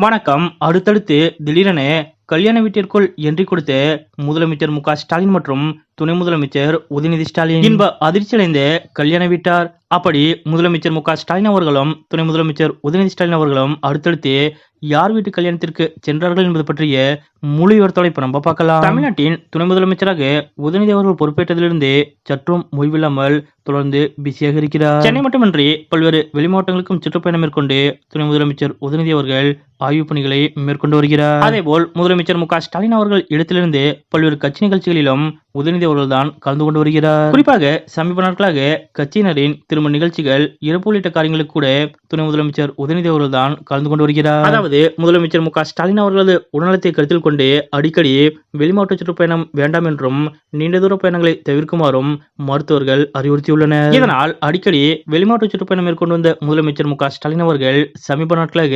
வணக்கம். அடுத்தடுத்து திடீரென கல்யாண வீட்டிற்குள் என்றி கொடுத்து முதலமைச்சர் மு க ஸ்டாலின் மற்றும் துணை முதலமைச்சர் உதயநிதி ஸ்டாலின். இன்ப அதிர்ச்சியடைந்த கல்யாண வீட்டார். அப்படி முதலமைச்சர் மு ஸ்டாலின் அவர்களும் துணை முதலமைச்சர் உதயநிதி ஸ்டாலின் அவர்களும் அடுத்தடுத்து யார் வீட்டு கல்யாணத்திற்கு சென்றார்கள் என்பது பற்றிய முழு விவரத்தோட இப்ப நம்ம பார்க்கலாம். தமிழ்நாட்டின் துணை முதலமைச்சராக உதயநிதி அவர்கள் பொறுப்பேற்றதிலிருந்து சற்றும் ஓய்வில்லாமல் தொடர்ந்து பிஸியாக இருக்கிறார். சென்னை மட்டுமின்றி பல்வேறு வெளி மாவட்டங்களுக்கும் சுற்றுப்பயணம் மேற்கொண்டு துணை முதலமைச்சர் உதயநிதி அவர்கள் ஆய்வுப் பணிகளை மேற்கொண்டு வருகிறார். அதேபோல் முதலமைச்சர் மு ஸ்டாலின் அவர்கள் இடத்திலிருந்து பல்வேறு கட்சி நிகழ்ச்சிகளிலும் உதயநிதி அவர்கள் தான் கலந்து கொண்டு வருகிறார். குறிப்பாக சமீப நாட்களாக கட்சியினரின் திருமண நிகழ்ச்சிகள் இறப்பு உள்ளிட்ட காரியங்களுக்கு கூட துணை முதலமைச்சர் உதயநிதி அவர்கள்தான் கலந்து கொண்டு வருகிறார். அதாவது முதலமைச்சர் மு ஸ்டாலின் அவர்களது உடல்நலத்தை கருத்தில் கொண்டு அடிக்கடி வெளிமாவட்ட சுற்றுப்பயணம் வேண்டாம் என்றும் நீண்ட தூர பயணங்களை தவிர்க்குமாறும் மருத்துவர்கள் அறிவுறுத்தியுள்ளனர். இதனால் அடிக்கடி வெளிமாவட்ட சுற்றுப்பயணம் மேற்கொண்டு வந்த முதலமைச்சர் மு ஸ்டாலின் அவர்கள் சமீப நாட்களாக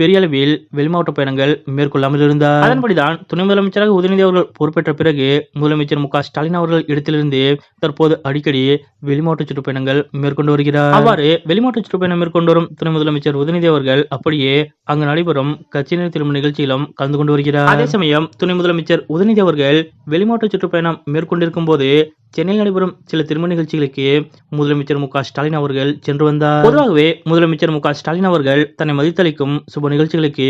பெரிய அளவில் வெளிமாவட்ட பயணங்கள் மேற்கொள்ளாமல் இருந்தார் அதன்படிதான் துணை முதலமைச்சராக உதயநிதி அவர்கள் பொறுப்பேற்ற பிறகு முதலமைச்சர் மு க. ஸ்டாலின் அவர்கள் இடத்திலிருந்து தற்போது அடிக்கடி வெளிமாவட்ட சுற்றுப்பயணங்கள் மேற்கொண்டு வருகிறார். அவ்வாறு வெளிமாவட்ட சுற்றுப்பயணம் மேற்கொண்டு வரும் துணை முதலமைச்சர் உதயநிதி அவர்கள் அப்படியே அங்கு நடைபெறும் கட்சியினர் திரும்ப நிகழ்ச்சியிலும் கலந்து கொண்டு வருகிறார். அதே சமயம் துணை முதலமைச்சர் உதயநிதி அவர்கள் வெளிமாவட்ட சுற்றுப்பயணம் மேற்கொண்டிருக்கும் போது சென்னையில் நடைபெறும் சில திருமண நிகழ்ச்சிகளுக்கு முதலமைச்சர் மு ஸ்டாலின் அவர்கள் சென்று வந்தார். பொதுவாகவே முதலமைச்சர் மு ஸ்டாலின் அவர்கள் தன்னை மதித்தளிக்கும் சுப நிகழ்ச்சிகளுக்கு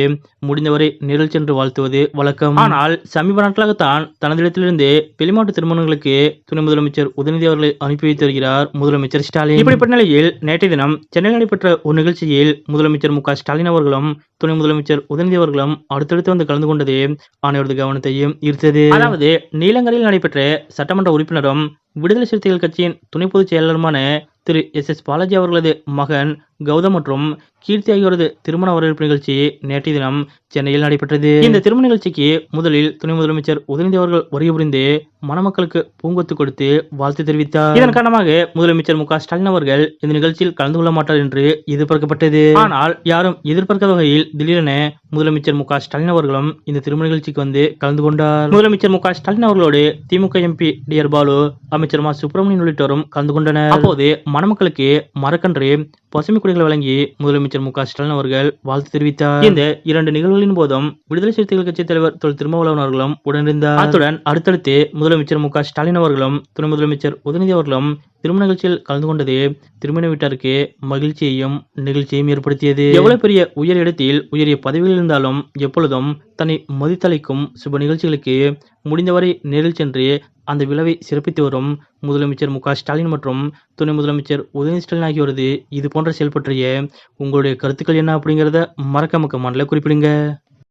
முடிந்தவரை நேரில் சென்று வாழ்த்துவது வழக்கம். ஆனால் சமீப நாட்களாகத்தான் தனது இடத்திலிருந்து வெளிமாவட்ட திருமணங்களுக்கு துணை முதலமைச்சர் உதயநிதி அவர்களை அனுப்பி வைத்து வருகிறார் முதலமைச்சர் ஸ்டாலின். இப்படிப்பட்ட நிலையில் நேற்றைய தினம் சென்னையில் நடைபெற்ற ஒரு நிகழ்ச்சியில் முதலமைச்சர் மு ஸ்டாலின் அவர்களும் துணை முதலமைச்சர் உதயநிதி அவர்களும் அடுத்தடுத்து வந்து கலந்து கொண்டது அனைவரது கவனத்தையும் ஈர்த்தது. அதாவது நீலங்கரையில் நடைபெற்ற சட்டமன்ற உறுப்பினரும் விடுதலை சிறுத்தைகள் கட்சியின் துணை பொதுச் செயலாளருமான திரு எஸ் எஸ் பாலாஜி அவர்களது மகன் கௌதம் மற்றும் கீர்த்தி ஆகியோரது திருமண வரவேற்பு நிகழ்ச்சி நேற்றைய தினம் சென்னையில் நடைபெற்றது. இந்த திருமண நிகழ்ச்சிக்கு முதலில் துணை முதலமைச்சர் உதயநிதி அவர்கள் வருகை புரிந்து மணமக்களுக்கு பூங்கொத்து கொடுத்து வாழ்த்து தெரிவித்தார். இதன் காரணமாக முதலமைச்சர் மு ஸ்டாலின் அவர்கள் இந்த நிகழ்ச்சியில் கலந்து கொள்ள மாட்டார் என்று எதிர்பார்க்கப்பட்டது. ஆனால் யாரும் எதிர்பார்க்காத வகையில் திடீரென முதலமைச்சர் மு ஸ்டாலின் அவர்களும் இந்த திருமண நிகழ்ச்சிக்கு வந்து கலந்து கொண்டார். முதலமைச்சர் மு ஸ்டாலின் அவர்களோடு DMK MP T R Baalu அமைச்சர் மா சுப்பிரமணியன் உள்ளிட்டோரும் கலந்து கொண்டனர். அப்போது மணமக்களுக்கு மரக்கன்று பசுமை குடிகளை வழங்கி முதலமைச்சர் மு க ஸ்டாலின் அவர்கள் வாழ்த்து தெரிவித்தார். இந்த இரண்டு நிகழ்வுகளின் போதும் விடுதலை சிறுத்தைகள் கட்சி தலைவர் தொல் திருமாவளவன் அவர்களும் உடனிருந்தார். அத்துடன் அடுத்தடுத்து முதலமைச்சர் மு க ஸ்டாலின் அவர்களும் துணை முதலமைச்சர் உதயநிதி அவர்களும் திருமண நிகழ்ச்சியில் கலந்து கொண்டது திருமண வீட்டாருக்கு மகிழ்ச்சியையும் நிகழ்ச்சியையும் ஏற்படுத்தியது. எவ்வளவு பெரிய உயர் இடத்தில் உயரிய பதவியில் இருந்தாலும் எப்பொழுதும் தன்னை மதித்தளிக்கும் சுப நிகழ்ச்சிகளுக்கு முடிந்தவரை நேரில் சென்று அந்த விழாவை சிறப்பித்து வரும் முதலமைச்சர் மு ஸ்டாலின் மற்றும் துணை முதலமைச்சர் உதயநிதி ஸ்டாலின் ஆகியோரது இது போன்ற செயல்பற்றிய உங்களுடைய கருத்துக்கள் என்ன அப்படிங்கிறத மறக்காம கமெண்ட்ல குறிப்பிடுங்க.